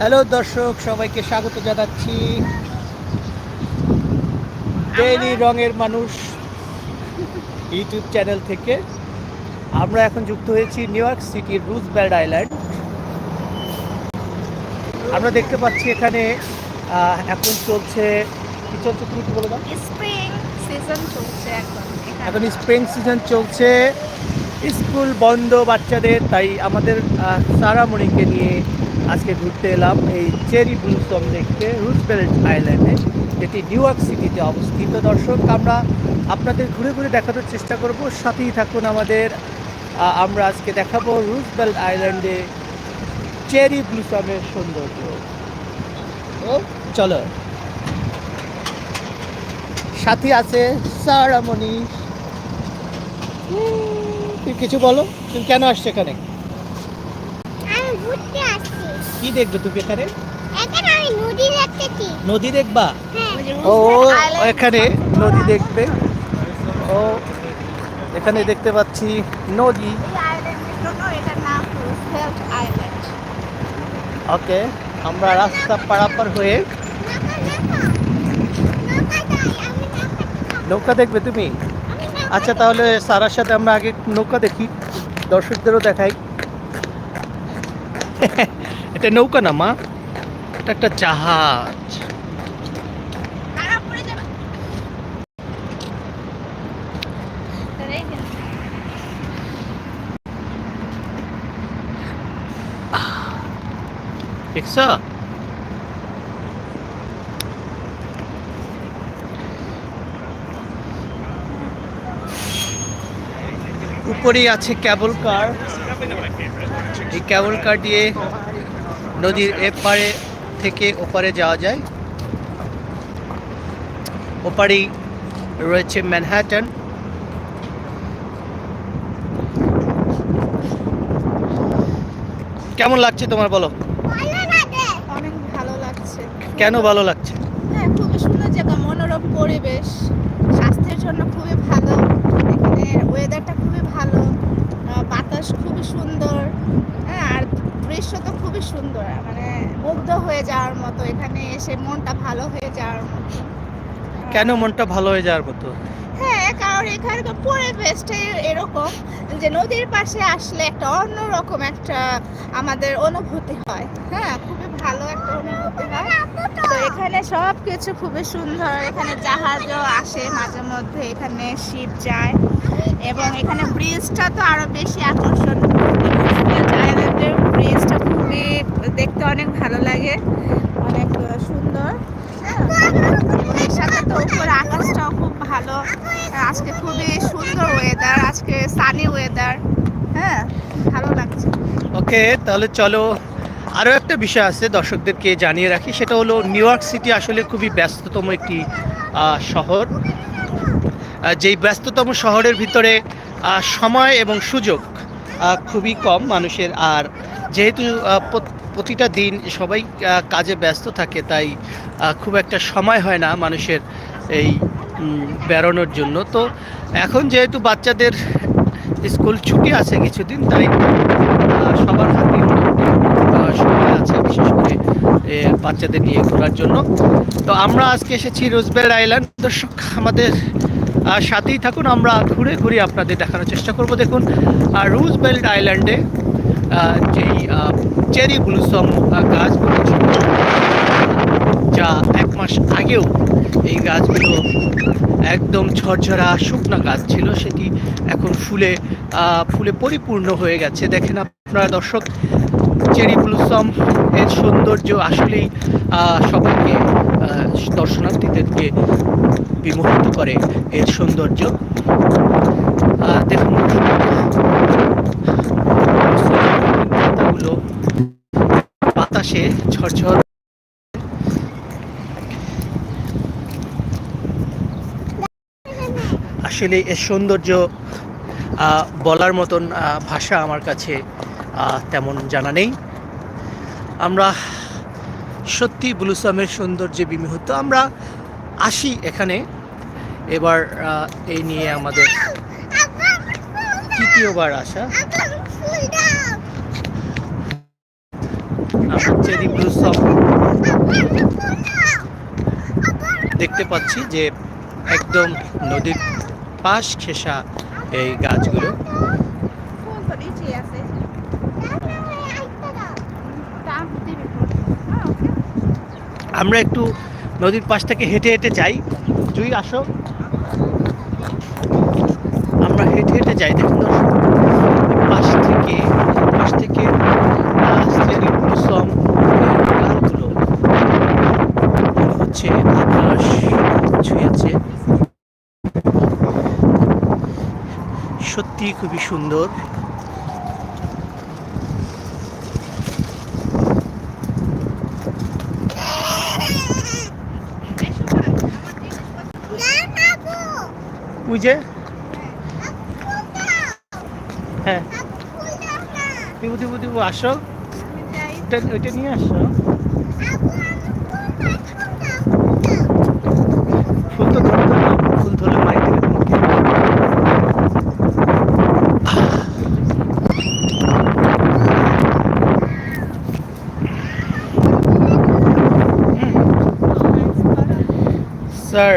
Hello দর্শক সবাইকে স্বাগত জানাচ্ছি। ডেইলি রঙের মানুষ ইউটিউব চ্যানেল থেকে। আমরা এখন যুক্ত হয়েছি নিউ ইয়র্ক সিটির রুজবেল্ড আইল্যান্ড। আমরা দেখতে পাচ্ছি এখানে এখন চলছে কি চলছে তুমি একটু বলে দাও। স্প্রিং সিজন চলছে এখন এখানে। স্প্রিং সিজন চলছে। স্কুল বন্ধ বাচ্চাদের তাই আমাদের সারামণিকে নিয়ে আজকে ঘুরতে এলাম এই চেরি ব্লুসম দেখতে রুজবেল্ট আইল্যান্ডে, যেটি নিউ ইয়র্ক সিটিতে অবস্থিত। দর্শক, আমরা আপনাদের ঘুরে ঘুরে দেখানোর চেষ্টা করব। সাথেই থাকুন আমাদের। আমরা আজকে দেখাবো রুজবেল্ট আইল্যান্ডে চেরি ব্লুসমের সৌন্দর্য। ও, চলো। সাথী আছে, সারামণি। তুমি কিছু বলো, তুমি কেন আসছো এখানে? কি দেখবে তুমি এখানে? এখানে আমি নদী দেখতেছি। নদী দেখবা? হ্যাঁ। ও এখানে নদী দেখবে। ও এখানে দেখতে পাচ্ছি নদী। ওকে আমরা রাস্তা পারাপার হয়ে নৌকা দেখবে তুমি? আচ্ছা তাহলে সারার সাথে আমরা আগে নৌকা দেখি দর্শকদেরও দেখাই। এটা নৌকা না, মা? এটা একটা জাহাজ। উপরেই আছে ক্যাবল কার। এই ক্যাবল কার দিয়ে নদীর এপারে থেকে ওপারে যাওয়া যায়। ওপারেই রয়েছে ম্যানহাটন। কেমন লাগছে তোমার বলো? ভালো লাগছে। কেন ভালো লাগছে হ্যাঁ খুবই সুন্দর জায়গা মনোরম পরিবেশ স্বাস্থ্যের জন্য খুবই ভালো এখানে ওয়েদারটা খুবই ভালো আহ, বাতাস খুবই সুন্দর হ্যাঁ আর দৃশ্য তো খুবই সুন্দর মানে মুগ্ধ হয়ে যাওয়ার মতো এখানে এসে মনটা ভালো হয়ে যাওয়ার মতো। কেন মনটা ভালো হয়ে যাওয়ার মতো? হ্যাঁ কারণ এখানকার পরিবেশটা এরকম যে নদীর পাশে আসলে একটা অন্যরকম একটা আমাদের অনুভূতি হয়। হ্যাঁ খুবই ভালো একটা অনুভূতি হয়। তো এখানে সব কিছু খুবই সুন্দর। এখানে জাহাজও আসে মাঝে মধ্যে এখানে শিপ যায়। এবং এখানে ব্রিজটা তো আরও বেশি আকর্ষণ ব্রিজটা খুবই দেখতে অনেক ভালো লাগে, অনেক সুন্দর। এর সাথে তো উপরে আকাশটাও খুব ভালো। আজকে খুবই সুন্দর ওয়েদার আজকে সানি ওয়েদার হ্যাঁ ভালো লাগছে। ওকে, তাহলে চলো আরও একটা বিষয় আছে দর্শকদেরকে জানিয়ে রাখি, সেটা হলো নিউ ইয়র্ক সিটি আসলে খুবই ব্যস্ততম একটি শহর। যেই ব্যস্ততম শহরের ভিতরে সময় এবং সুযোগ খুবই কম মানুষের, আর যেহেতু প্রতিটা দিন সবাই কাজে ব্যস্ত থাকে, তাই খুব একটা সময় হয় না মানুষের এই বেরোনোর জন্য। তো এখন যেহেতু বাচ্চাদের স্কুল ছুটি আছে কিছুদিন, তাই সবার হাতে সময় আছে বিশেষ করে বাচ্চাদের নিয়ে ঘোরার জন্য। তো আমরা আজকে এসেছি রোজবেল আইল্যান্ড দর্শক, আমাদের সাথেই থাকুন। আমরা ঘুরে ঘুরে আপনাদের দেখানোর চেষ্টা করব। দেখুন রুজবেল্ট আইল্যান্ডে যেই চেরি ব্লুসম গাছগুলো ছিল, যা এক মাস আগেও এই গাছগুলো একদম ঝরঝরা শুকনা গাছ ছিল, সেটি এখন ফুলে ফুলে পরিপূর্ণ হয়ে গেছে। দেখেন আপনারা দর্শক, চেরি ব্লুসম এর সৌন্দর্য আসলেই সবাইকে দর্শনার্থীদেরকে বিমোহিত করে এর সৌন্দর্য। দেখুন। পাতাগুলো বাতাসে ঝরঝর। আসলে এর সৌন্দর্য বলার মতন ভাষা আমার কাছে তেমন জানা নেই। আমরা সত্যি ব্লুসামের সৌন্দর্যে বিমোহিত। আমরা আসি এখানে। এবার এই নিয়ে আমাদের তৃতীয়বার আসা। চেরি ব্লুসম দেখতে পাচ্ছি যে একদম নদীর পাশ ঘেঁষা এই গাছগুলো। আমরা একটু নদীর পাশ থেকে হেঁটে হেঁটে যাই। জুই, আসো। আমরা হেঁটে হেঁটে যাই। দেখুন পাশ থেকে পাশ থেকে গাছগুলো হচ্ছে আকাশ ছুঁয়েছে সত্যি খুবই সুন্দর যে হ্যাঁ দিবু দিবু দিবু আসো। ওইটা ওইটা নিয়ে আসো। ফুল তো ধরতে হবে ফুল ধরলে মাই দেবে তোমাকে স্যার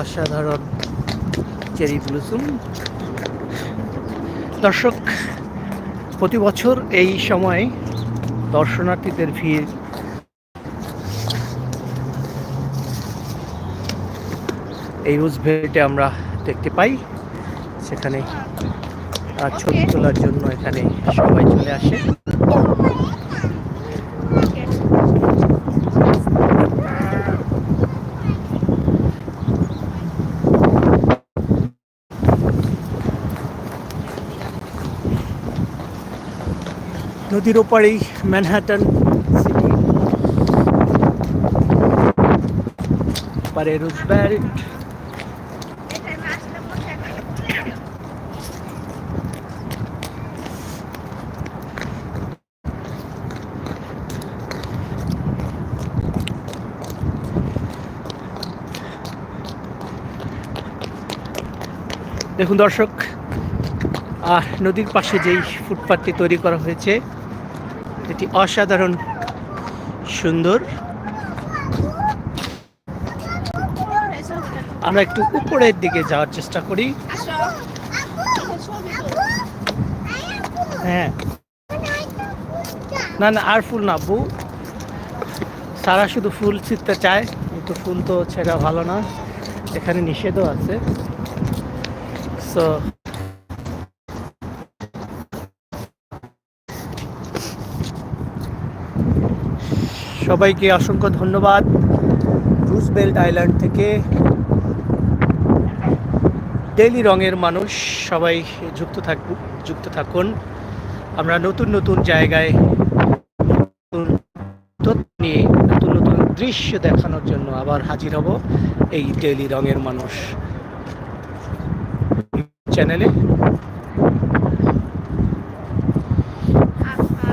অসাধারণ চেরি ব্লুসুম। দর্শক, প্রতি বছর এই সময় দর্শনার্থীদের ভিড়। এই রুজভেল্টে আমরা দেখতে পাই, সেখানে ছবি তোলার জন্য এখানে সবাই চলে আসে। নদীর ওপারেই ম্যানহাটন সিটি। পারে থাকতে দেখুন দর্শক নদীর পাশে যেই ফুটপাথটি তৈরি করা হয়েছে এটি অসাধারণ, সুন্দর। আমরা একটু উপরের দিকে যাওয়ার চেষ্টা করি। হ্যাঁ। না না, আর ফুল না বউ সারা শুধু ফুল ছিঁড়তে চায়, কিন্তু ফুল তো ছেঁড়া ভালো না। এখানে নিষেধও আছে। সো সবাইকে অসংখ্য ধন্যবাদ। রুজবেল্ট আইল্যান্ড থেকে ডেলি রঙের মানুষ, সবাই যুক্ত থাকুক যুক্ত থাকুন। আমরা নতুন নতুন জায়গায় নিয়ে নতুন নতুন দৃশ্য দেখানোর জন্য আবার হাজির হব এই ডেইলি রঙের মানুষ। চ্যানেলে আচ্ছা